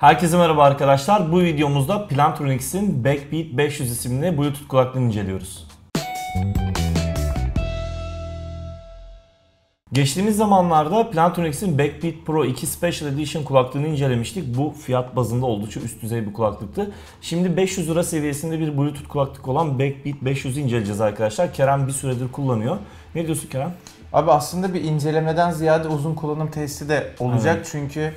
Herkese merhaba arkadaşlar. Bu videomuzda Plantronics'in Backbeat 500 isimli Bluetooth kulaklığını inceliyoruz. Geçtiğimiz zamanlarda Plantronics'in Backbeat Pro 2 Special Edition kulaklığını incelemiştik. Bu fiyat bazında oldukça üst düzey bir kulaklıktı. Şimdi 500 lira seviyesinde bir Bluetooth kulaklık olan Backbeat 500'ü inceleyeceğiz arkadaşlar. Kerem bir süredir kullanıyor. Ne diyorsun Kerem? Abi aslında bir incelemeden ziyade uzun kullanım testi de olacak Evet. çünkü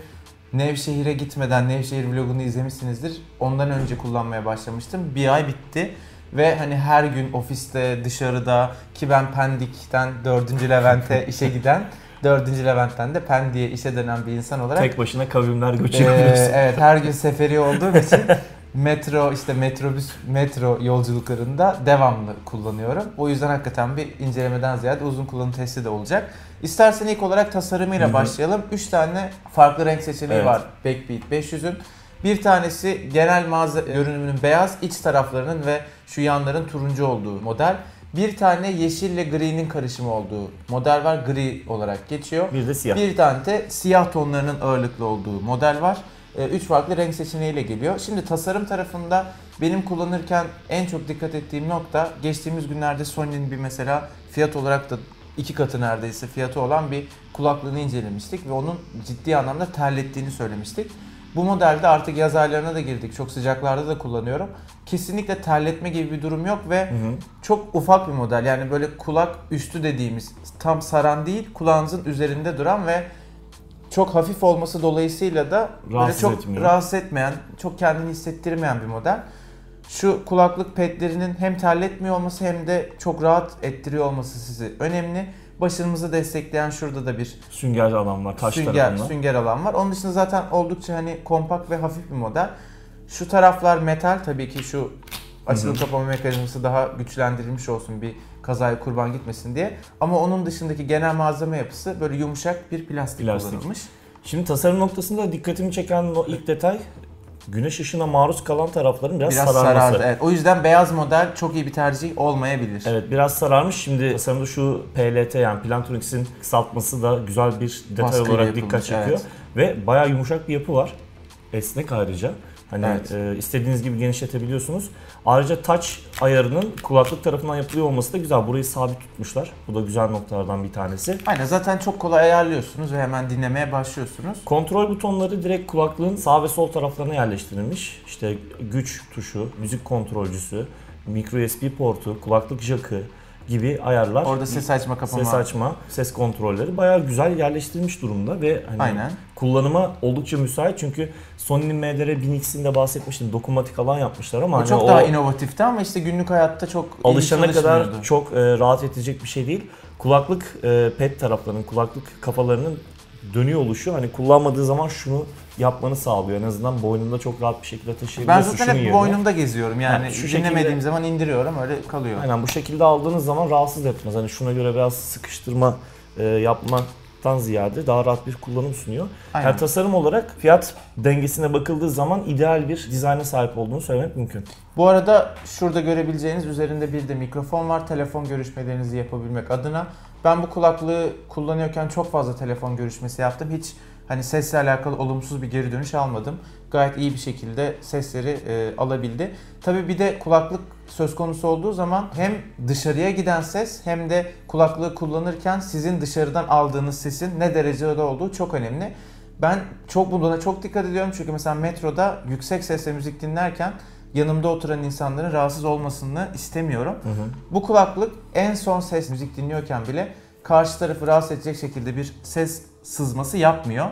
Nevşehir'e gitmeden Nevşehir vlogunu izlemişsinizdir. Ondan önce kullanmaya başlamıştım. Bir ay bitti ve hani her gün ofiste, dışarıda ki ben Pendik'ten 4. Levent'e işe giden 4. Levent'ten de Pendik'e işe dönen bir insan olarak Tek başına kavimler göçü ee, evet her gün seferi olduğum için metro işte metrobüs metro yolculuklarında devamlı kullanıyorum. O yüzden hakikaten bir incelemeden ziyade uzun kullanım testi de olacak. İstersen ilk olarak tasarımıyla başlayalım. 3 tane farklı renk seçeneği Evet. var Backbeat 500'ün. Bir tanesi genel mağaza görünümünün beyaz, iç taraflarının ve şu yanların turuncu olduğu model. Bir tane yeşille gri'nin karışımı olduğu model var. Gri olarak geçiyor. Bir de siyah. Bir tane de siyah tonlarının ağırlıklı olduğu model var. Ee, Üç farklı renk seçeneğiyle geliyor. Şimdi tasarım tarafında benim kullanırken en çok dikkat ettiğim nokta geçtiğimiz günlerde Sony'nin bir mesela fiyat olarak da iki katı neredeyse fiyatı olan bir kulaklığını incelemiştik ve onun ciddi anlamda terlettiğini söylemiştik. Bu modelde artık yaz aylarına da girdik. Çok sıcaklarda da kullanıyorum. Kesinlikle terletme gibi bir durum yok ve Hı hı. çok ufak bir model. Yani böyle kulak üstü dediğimiz tam saran değil, kulağınızın üzerinde duran ve çok hafif olması dolayısıyla da Rahatsız çok etmiyor. rahatsız etmeyen, çok kendini hissettirmeyen bir model. Şu kulaklık pedlerinin hem terletmiyor olması hem de çok rahat ettiriyor olması sizi önemli. Başımızı destekleyen şurada da bir Sünger alan var taş sünger, tarafında. sünger alan var. Onun dışında zaten oldukça hani kompakt ve hafif bir model. Şu taraflar metal tabii ki şu hı. kapama mekanizması daha güçlendirilmiş olsun bir kazaya kurban gitmesin diye. Ama onun dışındaki genel malzeme yapısı böyle yumuşak bir plastik, Plastik. kullanılmış. Şimdi tasarım noktasında dikkatimi çeken o ilk detay güneş ışığına maruz kalan tarafların biraz, Biraz sararması. sarardı. Evet. O yüzden beyaz model çok iyi bir tercih olmayabilir. Evet biraz sararmış. Şimdi tasarımda şu PLT yani Plantronics'in kısaltması da güzel bir detay Baskıyla olarak yapılmış, dikkat çekiyor. evet. Ve bayağı yumuşak bir yapı var. Esnek ayrıca. Hani Evet. e, istediğiniz gibi genişletebiliyorsunuz. Ayrıca touch ayarının kulaklık tarafından yapılıyor olması da güzel. Burayı sabit tutmuşlar. Bu da güzel noktalardan bir tanesi. Aynen zaten çok kolay ayarlıyorsunuz ve hemen dinlemeye başlıyorsunuz. Kontrol butonları direkt kulaklığın sağ ve sol taraflarına yerleştirilmiş. İşte güç tuşu, müzik kontrolcüsü, micro USB portu, kulaklık jackı gibi ayarlar. Orada ses açma kapama. ses açma, ses kontrolleri bayağı güzel yerleştirilmiş durumda ve hani Aynen. Kullanıma oldukça müsait çünkü Sony'nin MDR 1000X'inde bahsetmiştim. Dokunmatik alan yapmışlar ama O hani çok o daha inovatifti ama işte günlük hayatta çok alışana kadar çok e, rahat edecek bir şey değil. Kulaklık e, pet taraflarının, kulaklık kafalarının dönüyor oluşu hani kullanmadığı zaman şunu yapmanı sağlıyor. En azından boynunda çok rahat bir şekilde Ben taşıyabiliyorsun zaten şunun hep yerine. boynumda geziyorum yani Ha, şu dinlemediğim şekilde- zaman indiriyorum öyle kalıyor. Aynen bu şekilde aldığınız zaman rahatsız etmez. Hani şuna göre biraz sıkıştırma e, yapmaktan ziyade daha rahat bir kullanım sunuyor. Aynen. Yani tasarım olarak fiyat dengesine bakıldığı zaman ideal bir dizayna sahip olduğunu söylemek mümkün. Bu arada şurada görebileceğiniz üzerinde bir de mikrofon var. Telefon görüşmelerinizi yapabilmek adına. Ben bu kulaklığı kullanıyorken çok fazla telefon görüşmesi yaptım. Hiç hani sesle alakalı olumsuz bir geri dönüş almadım. Gayet iyi bir şekilde sesleri e, alabildi. Tabii bir de kulaklık söz konusu olduğu zaman hem dışarıya giden ses hem de kulaklığı kullanırken sizin dışarıdan aldığınız sesin ne derecede olduğu çok önemli. Ben çok buna çok dikkat ediyorum çünkü mesela metroda yüksek sesle müzik dinlerken yanımda oturan insanların rahatsız olmasını istemiyorum. Bu kulaklık en son ses müzik dinliyorken bile karşı tarafı rahatsız edecek şekilde bir ses sızması yapmıyor.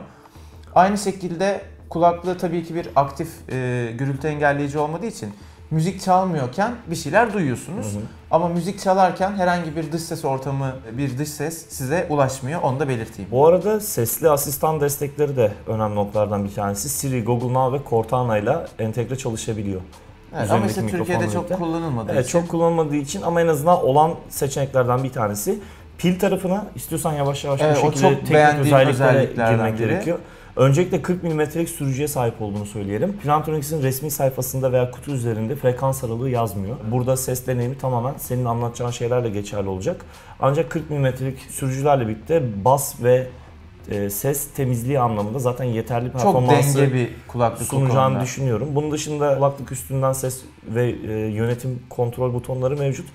Aynı şekilde kulaklığı tabii ki bir aktif e, gürültü engelleyici olmadığı için müzik çalmıyorken bir şeyler duyuyorsunuz. Hı hı. Ama müzik çalarken herhangi bir dış ses ortamı, bir dış ses size ulaşmıyor. Onu da belirteyim. Bu arada sesli asistan destekleri de önemli noktalardan bir tanesi. Siri, Google Now ve Cortana ile entegre çalışabiliyor. Evet, ama işte Türkiye'de çok kullanılmadığı Evet için. çok kullanılmadığı için ama en azından olan seçeneklerden bir tanesi. Pil tarafına istiyorsan yavaş yavaş Evet, bu şekilde çok teknik özelliklere girmek gerekiyor. Öncelikle 40 mm'lik sürücüye sahip olduğunu söyleyelim. Plantronics'in resmi sayfasında veya kutu üzerinde frekans aralığı yazmıyor. Burada ses deneyimi tamamen senin anlatacağın şeylerle geçerli olacak. Ancak 40 mm'lik sürücülerle birlikte bas ve e, ses temizliği anlamında zaten yeterli Çok performansı denge bir kulaklık sunacağını düşünüyorum. Bunun dışında kulaklık üstünden ses ve e, yönetim kontrol butonları mevcut.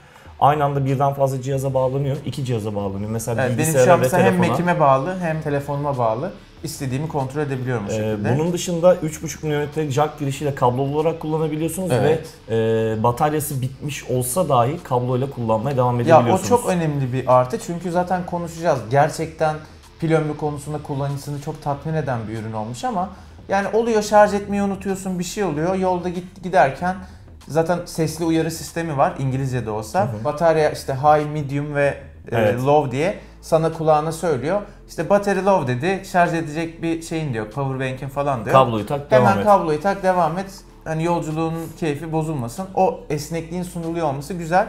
Aynı anda birden fazla cihaza bağlanıyor. iki cihaza bağlanıyor. Mesela Evet, bilgisayara ve mesela hem telefona. Mac'ime bağlı hem telefonuma bağlı. İstediğimi kontrol edebiliyorum bu Ee, şekilde. bunun dışında 3.5 mm'lik jack girişiyle kablolu olarak kullanabiliyorsunuz Evet. ve e, bataryası bitmiş olsa dahi kabloyla kullanmaya devam Ya edebiliyorsunuz. o çok önemli bir artı çünkü zaten konuşacağız. Gerçekten pil ömrü konusunda kullanıcısını çok tatmin eden bir ürün olmuş ama yani oluyor şarj etmeyi unutuyorsun bir şey oluyor. Yolda git giderken zaten sesli uyarı sistemi var İngilizce de olsa. Hı hı. Batarya işte high, medium ve e, Evet. low diye sana kulağına söylüyor. İşte battery low dedi. Şarj edecek bir şeyin diyor. Powerbank'in falan diyor. Kabloyu tak devam Hemen et. kabloyu tak devam et. Hani yolculuğunun keyfi bozulmasın. O esnekliğin sunuluyor olması güzel.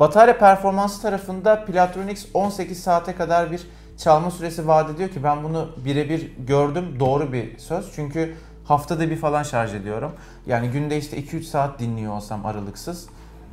Batarya performansı tarafında Platronics 18 saate kadar bir çalma süresi vaat ediyor ki ben bunu birebir gördüm. Doğru bir söz. Çünkü haftada bir falan şarj ediyorum. Yani günde işte 2-3 saat dinliyor olsam aralıksız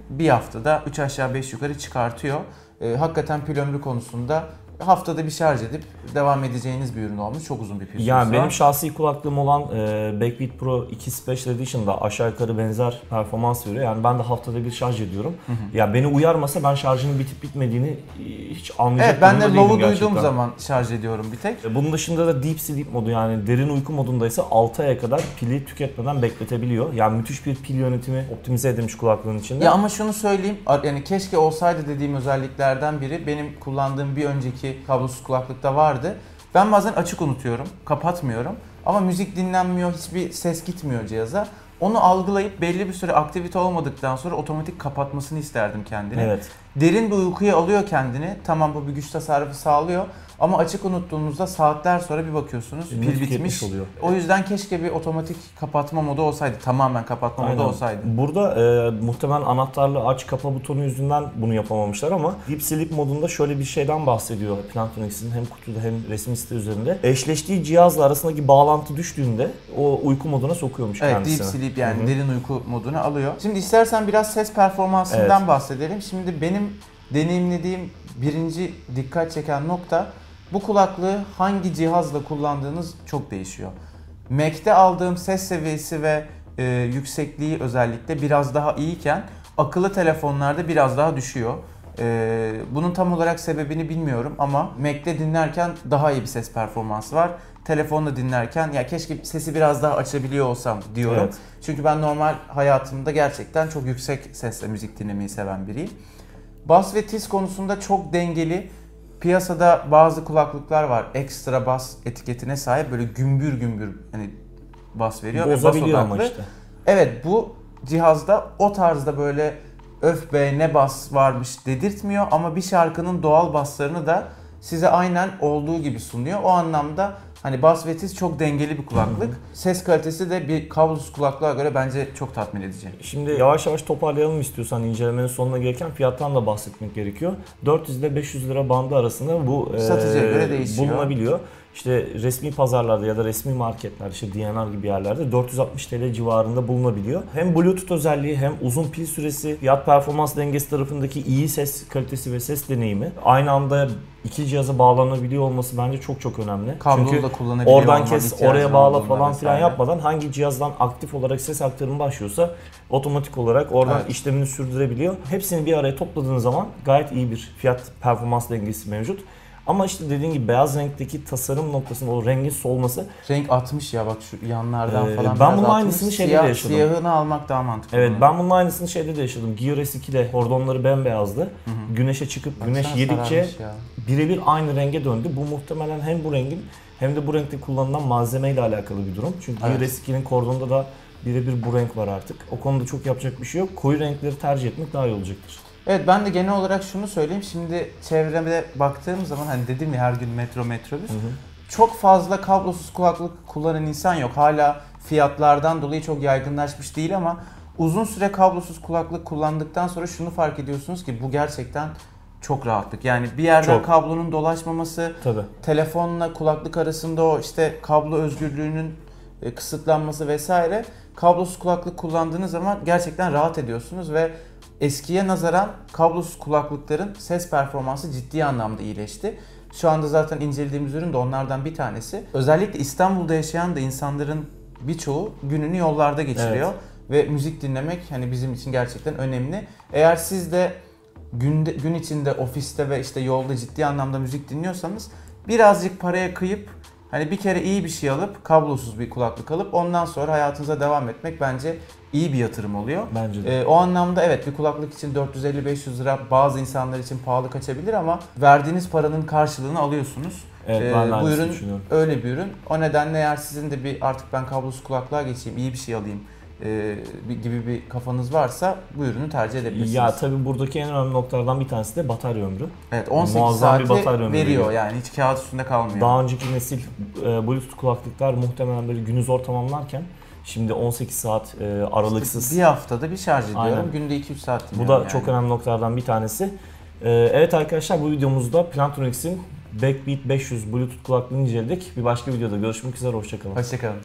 bir haftada 3 aşağı 5 yukarı çıkartıyor. Ee, hakikaten pil ömrü konusunda haftada bir şarj edip devam edeceğiniz bir ürün olmuş. Çok uzun bir süresi Yani var. benim şahsi kulaklığım olan e, Backbeat Pro 2 Special Edition'da aşağı yukarı benzer performans veriyor. Yani ben de haftada bir şarj ediyorum. Ya beni uyarmasa ben şarjının bitip bitmediğini e, hiç anlayacak Evet ben de low'u duyduğum zaman şarj ediyorum bir tek. E, Bunun dışında da Deep Sleep modu yani derin uyku modunda ise 6 aya kadar pili tüketmeden bekletebiliyor. Yani müthiş bir pil yönetimi optimize edilmiş kulaklığın içinde. Ya ama şunu söyleyeyim yani keşke olsaydı dediğim özelliklerden biri benim kullandığım bir önceki kablosuz kulaklıkta vardı. Ben bazen açık unutuyorum, kapatmıyorum ama müzik dinlenmiyor, hiçbir ses gitmiyor cihaza. Onu algılayıp belli bir süre aktivite olmadıktan sonra otomatik kapatmasını isterdim kendini. Evet. Derin bir uykuya alıyor kendini. Tamam bu bir güç tasarrufu sağlıyor. Ama açık unuttuğunuzda saatler sonra bir bakıyorsunuz Ürünü pil bitmiş. oluyor. O yüzden keşke bir otomatik kapatma modu olsaydı. Tamamen kapatma modu Aynen. olsaydı. Burada e, muhtemelen anahtarlı aç kapa butonu yüzünden bunu yapamamışlar ama Deep Sleep modunda şöyle bir şeyden bahsediyor Plantronics'in hem kutuda hem resmi site üzerinde. Eşleştiği cihazla arasındaki bağlantı düştüğünde o uyku moduna sokuyormuş Evet kendisini. Deep Sleep yani Hı hı. derin uyku modunu alıyor. Şimdi istersen biraz ses performansından bahsedelim. Şimdi benim deneyimlediğim birinci dikkat çeken nokta bu kulaklığı hangi cihazla kullandığınız çok değişiyor. Mac'te aldığım ses seviyesi ve e, yüksekliği özellikle biraz daha iyiyken akıllı telefonlarda biraz daha düşüyor. E, bunun tam olarak sebebini bilmiyorum ama Mac'te dinlerken daha iyi bir ses performansı var. Telefonla dinlerken ya keşke sesi biraz daha açabiliyor olsam diyorum. Evet. Çünkü ben normal hayatımda gerçekten çok yüksek sesle müzik dinlemeyi seven biriyim. Bas ve tiz konusunda çok dengeli. Piyasada bazı kulaklıklar var. Ekstra bas etiketine sahip böyle gümbür gümbür hani bas veriyor ve bas Bozabiliyor ama işte. Evet bu cihazda o tarzda böyle öf be ne bas varmış dedirtmiyor ama bir şarkının doğal baslarını da size aynen olduğu gibi sunuyor. O anlamda hani bas ve tiz çok dengeli bir kulaklık. Ses kalitesi de bir kablosuz kulaklığa göre bence çok tatmin edici. Şimdi yavaş yavaş toparlayalım istiyorsan incelemenin sonuna gelirken fiyattan da bahsetmek gerekiyor. 400 ile 500 lira bandı arasında bu e, Satıcıya göre değişiyor. bulunabiliyor. İşte resmi pazarlarda ya da resmi marketler, işte DNR gibi yerlerde 460 TL civarında bulunabiliyor. Hem Bluetooth özelliği hem uzun pil süresi, fiyat performans dengesi tarafındaki iyi ses kalitesi ve ses deneyimi aynı anda iki cihaza bağlanabiliyor olması bence çok çok önemli. Kablolu Çünkü da kullanabiliyor oradan kes, oraya bağla falan filan yapmadan hangi cihazdan aktif olarak ses aktarımı başlıyorsa otomatik olarak oradan Evet. işlemini sürdürebiliyor. Hepsini bir araya topladığın zaman gayet iyi bir fiyat performans dengesi mevcut. Ama işte dediğin gibi beyaz renkteki tasarım noktasında o rengin solması Renk atmış ya bak şu yanlardan Ee, falan ben bunun atmış. aynısını şeyde Siyah- de yaşadım. Siyahını almak daha mantıklı. Evet bunun. ben bunun aynısını şeyde de yaşadım. Gear S2'de kordonları bembeyazdı. Güneşe çıkıp güneş Baksana yedikçe sararmış ya. birebir aynı renge döndü. Bu muhtemelen hem bu rengin hem de bu renkte kullanılan malzemeyle alakalı bir durum. Çünkü Evet. Gear S2'nin kordonda da birebir bu renk var artık. O konuda çok yapacak bir şey yok. Koyu renkleri tercih etmek daha iyi olacaktır. Evet ben de genel olarak şunu söyleyeyim. Şimdi çevreme baktığım zaman hani dedim ya her gün metro metrobüs. Çok fazla kablosuz kulaklık kullanan insan yok. Hala fiyatlardan dolayı çok yaygınlaşmış değil ama uzun süre kablosuz kulaklık kullandıktan sonra şunu fark ediyorsunuz ki bu gerçekten çok rahatlık. Yani bir yerden Çok. kablonun dolaşmaması, Tabii. telefonla kulaklık arasında o işte kablo özgürlüğünün e, kısıtlanması vesaire kablosuz kulaklık kullandığınız zaman gerçekten rahat ediyorsunuz ve eskiye nazaran kablosuz kulaklıkların ses performansı ciddi anlamda iyileşti. Şu anda zaten incelediğimiz ürün de onlardan bir tanesi. Özellikle İstanbul'da yaşayan da insanların birçoğu gününü yollarda geçiriyor. Ve müzik dinlemek hani bizim için gerçekten önemli. Eğer siz de günde, gün içinde ofiste ve işte yolda ciddi anlamda müzik dinliyorsanız birazcık paraya kıyıp hani bir kere iyi bir şey alıp kablosuz bir kulaklık alıp ondan sonra hayatınıza devam etmek bence iyi bir yatırım oluyor. Bence de. Ee, o anlamda evet bir kulaklık için 450-500 lira bazı insanlar için pahalı kaçabilir ama verdiğiniz paranın karşılığını alıyorsunuz. evet Ee, ben de bu aynısını ürün düşünüyorum. öyle bir ürün. O nedenle eğer sizin de bir artık ben kablosuz kulaklığa geçeyim, iyi bir şey alayım e, bir- gibi bir kafanız varsa bu ürünü tercih edebilirsiniz. Ya tabii buradaki en önemli noktalardan bir tanesi de batarya ömrü. evet 18 muazzam bir saati batarya ömrü veriyor veriyor. yani hiç kağıt üstünde kalmıyor. Daha önceki nesil e, Bluetooth kulaklıklar muhtemelen böyle günü zor tamamlarken şimdi 18 saat e, aralıksız. Bir haftada bir şarj ediyorum. Aynen. Günde 2-3 saat Bu da yani. çok önemli noktalardan bir tanesi. E, evet arkadaşlar bu videomuzda Plantronics'in Backbeat 500 Bluetooth kulaklığını inceledik. Bir başka videoda görüşmek üzere, hoşçakalın. Hoşçakalın.